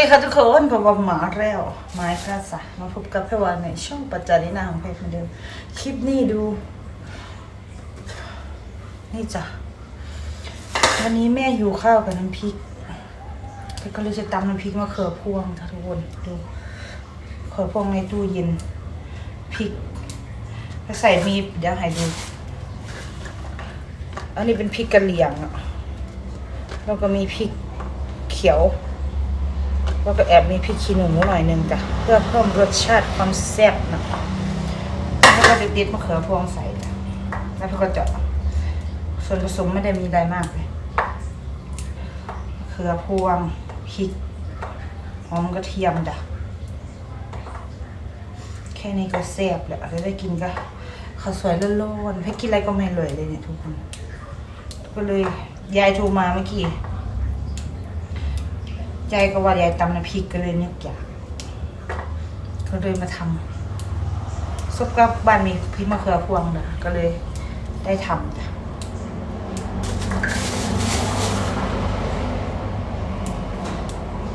ดีค่ะทุกคนผมว่าหมาแล้วไม้ค่ะสะมาพบกับพี่วานในช่องปัจจานินาของเพจเหมือนเดิมคลิปนี้ดู นี่จ้ะวันนี้แม่อยู่ข้าวกับน้ำพริกเพชรก็เลยจะตำน้ำพริกมะเขือพวงค่ะทุกคนดูเขือพวงในตู้เย็นพริกไปใส่มีเดี๋ยวให้ดู อันนี้เป็นพริกกะเหรี่ยงอะแล้วก็มีพริกเขียว แล้วก็แอบมีพริกขี้หนูหน่อยหนึงจ้ะเพื่อเพิ่มรสชาติความแซ่บนะคะแล้วก็เด็ดๆมะเขือพวงใส่จ้ะแล้วก็เจาะส่วนผสมไม่ได้มีอะไรมากเลยมะเขือพวงพริกหอมกระเทียมจ้ะแค่นี้ก็แซ่บแล้วจะได้กินก็ข้าวสวยร้อนๆให้กินอะไรก็ไม่เลยเลยเนี่ยทุกคน ก็เลยยายโทรมาเมื่อกี้ ยายก็ว่ายายตำน้ำพริกก็เลยนึกอยากก็เลยมาทำซุปกับบ้านมีพริกมะเขือพวงนะก็เลยได้ทำจ้ะ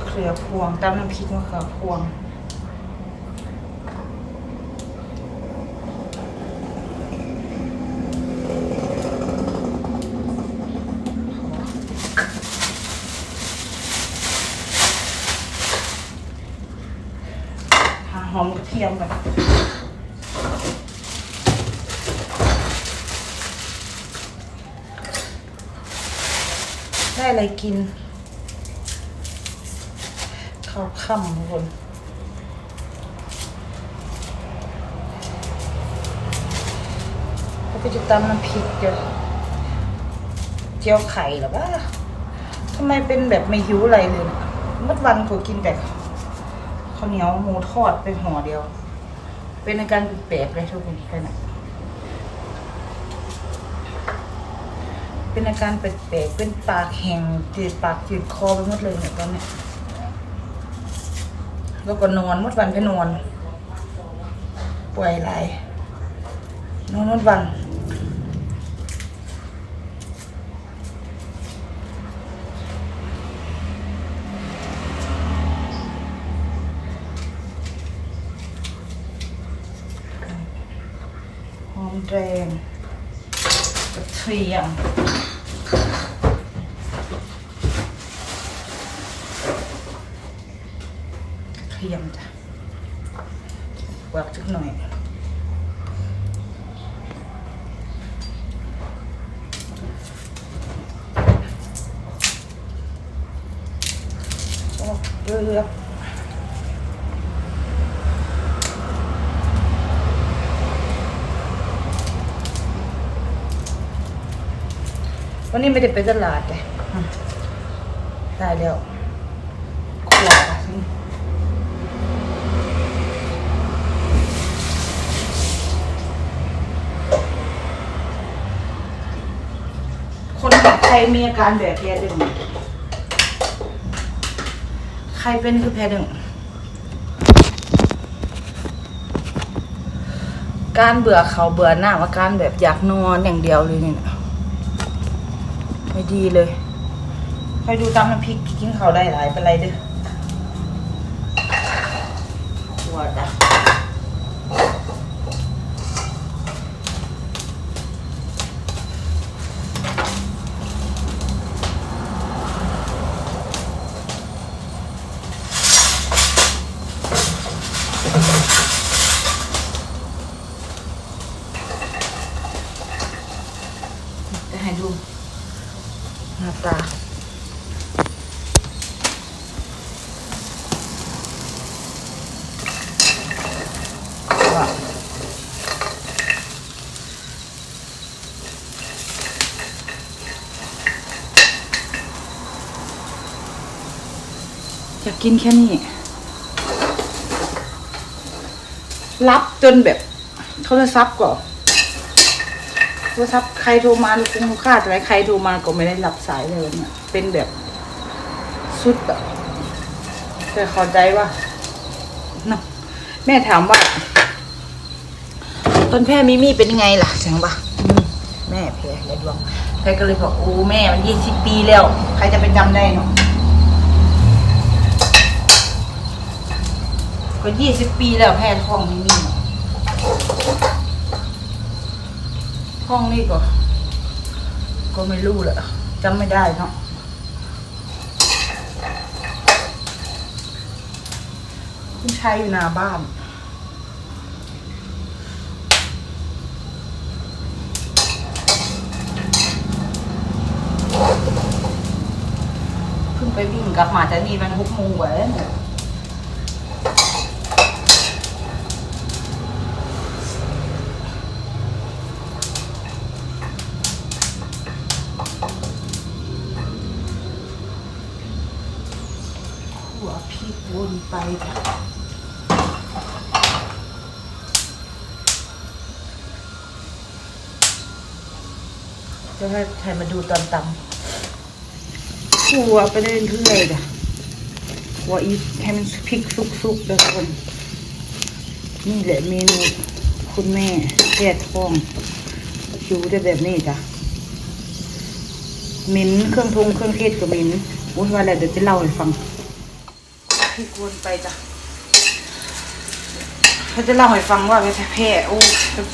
เขือพวงตำน้ำพริกมะเขือพวง หาหอมกระเทียมกันได้อะไรกินข้าวค่ำทุกคนแล้วก็จะตำน้ำพริกเดี๋ยวเจียวไข่หรอวะทำไมเป็นแบบไม่หิวอะไรเลยนะเมื่อวันกูกินแต่ข้าว เหนียวหมูทอดไปห่อเดียว เป็นอาการแปลกเลยทุกคนขนเป็นอาการแปลกๆเป็นปากแห้งจืดปากจืดคอไปหมดเลยเนี่ยตอนเนี้ยแล้วก็นอนมดวันไปนอน ป่วยหลายนอนมดวัน อมแดงกระเทียมกระเทียมจ้ะวากสักหน่อยโอ้เรือๆ วันนี้ไม่ได้ไปตลาดเลยอืมได้แล้วขวดอะนี่คนใครมีอาการแบบแพ้ดึง ใครเป็นคือแพ้ดึง การเบื่อเขาเบื่อหน้าอาการแบบอยากนอนอย่างเดียวเลยเนี่ย ดีเลยคอยดูตามน้ำพริกกินเขาได้หลายเป็นไรเด้อปวดอะจะให้ดู หน้าตาอยากกินแค่นี้ รับจนแบบโทรศัพท์ก่อน โทรศัพท์ใครโทรมาลูกคงลูกค้าอะไรใครโทรมาก็ไม่ได้รับสายเลยเนี่ยเป็นแบบสุดแบบแต่ข้าใจว่าเนาะแม่ถามว่าต้นแพร่มิมี่เป็นยังไงล่ะเสียงปะแม่แพร่ยายดวงแพรก็เลยบอกโอ้แม่มันยี่สิบปีแล้ว ใครจะไปจำได้เนาะก็ยี่สิบปีแล้วแพ้ท้องม่มี ท้องนี่ก็ ก็ไม่รู้แหละจำไม่ได้เนาะคุณชายอยู่หน้าบ้านเพิ่งไปวิ่งกลับมาจากนี่มันหกโมงกว่าแล้วเนี่ยหัวพริก วนไปจะจะให้ใครมาดูตอนตำหัวไปเรื่อยๆจ้ะหัวอีให้มันพริกสุกๆแล้วคน นี่แหละเมนูคุณแม่แก่ท้องอยู่ได้แบบนี้จ้ะหมิ้นเครื่องทงเครื่องเทศกับมิ้นอุ้ยว่าอะไรเดี๋ยวจะเล่าให้ฟัง พี่กวนไปจ้ะเขาจะเล่าให้ฟังว่าไปแพร่โอ้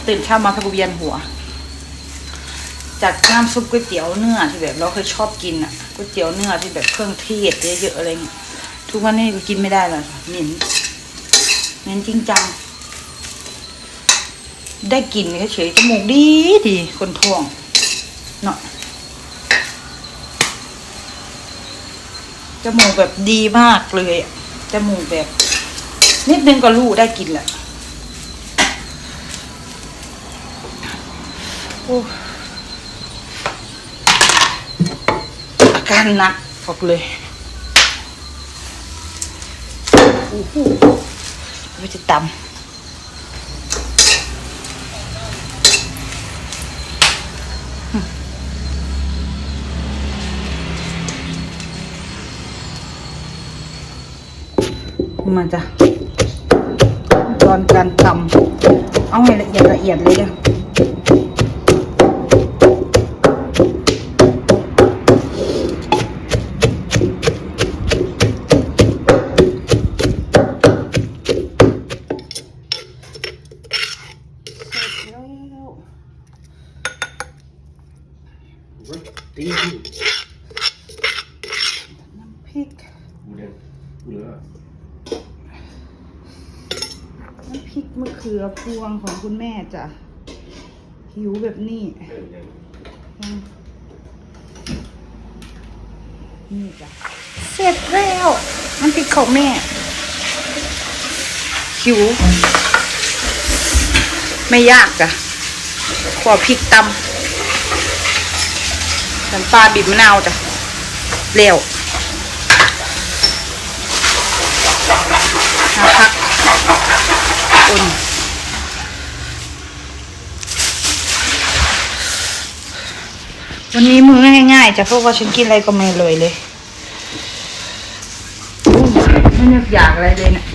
ตื่นเช้ามาพะกูเวียนหัว จากน้ำซุปก๋วยเตี๋ยวเนื้อที่แบบเราเคยชอบกินอะก๋วยเตี๋ยวเนื้อที่แบบเครื่องเทศเยอะๆอะไรเงี้ยทุกวันนี้ก็กินไม่ได้แล้วเหม็นเหม็นจริงจังได้กลินเฉยๆจมูกดีดีคนท้องเนาะจมูกแบบดีมากเลยอะ จมูกแบบ นิดนึงก็รู้ได้กินแหละโอ้อาการหนักบอกเลยโอ้โหไม่จะตำ มาจ้ะตอนการตำเอาให้ละเอียดละเอียดเลยจ้ะเสร็จแล้ว ตี น้ำพริก หมูแดงเหลือ น้ำพริกมะเขื อพวงของคุณแม่จ้ะหิวแบบนี้เออแดงอืมนี่จ้ะเสร็จแล้วน้ำพริกของแม่หิว ไม่ยากจ้ะขอพริกตำน้ำปลาบีบมะนาวจ้ะเร็วนาพักอุ่น วันนี้มือง่ายๆจะพราะว่าฉันกินอะไรก็ไม่เลยเลยไม่นึกอยากอะไรเลยเนะี่ย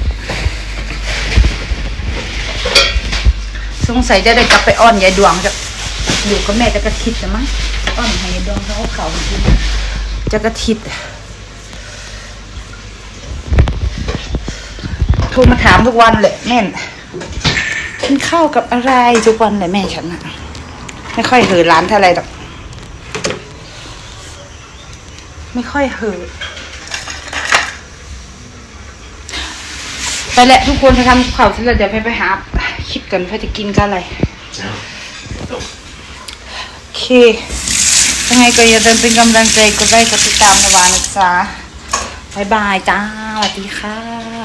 สงสัยจะได้กลับไปอ้อนยายดวงจะอยู่กับแม่จะกระทิดจะมั้งอ้อนให้ยายดวงเขาเอาเขาจะกระทิดโทรมาถามทุกวันเลยแม่นกินข้าวกับอะไรทุกวันเลยแม่ฉันอะไม่ค่อยเหอร้านเท่าไรหรอก ไม่ค่อยเหอะไปแหละทุกคนไปทำข่าวเสร็จแล้วเดี๋ยวไปไปหา คิดกันว่าจะกินกันอะไรโอเคยังไงก็อย่าลืมเป็นกำลังใจก็ได้ก็ติดตามนะวานะจ๊ะบายบายจ้าสวัสดีค่ะ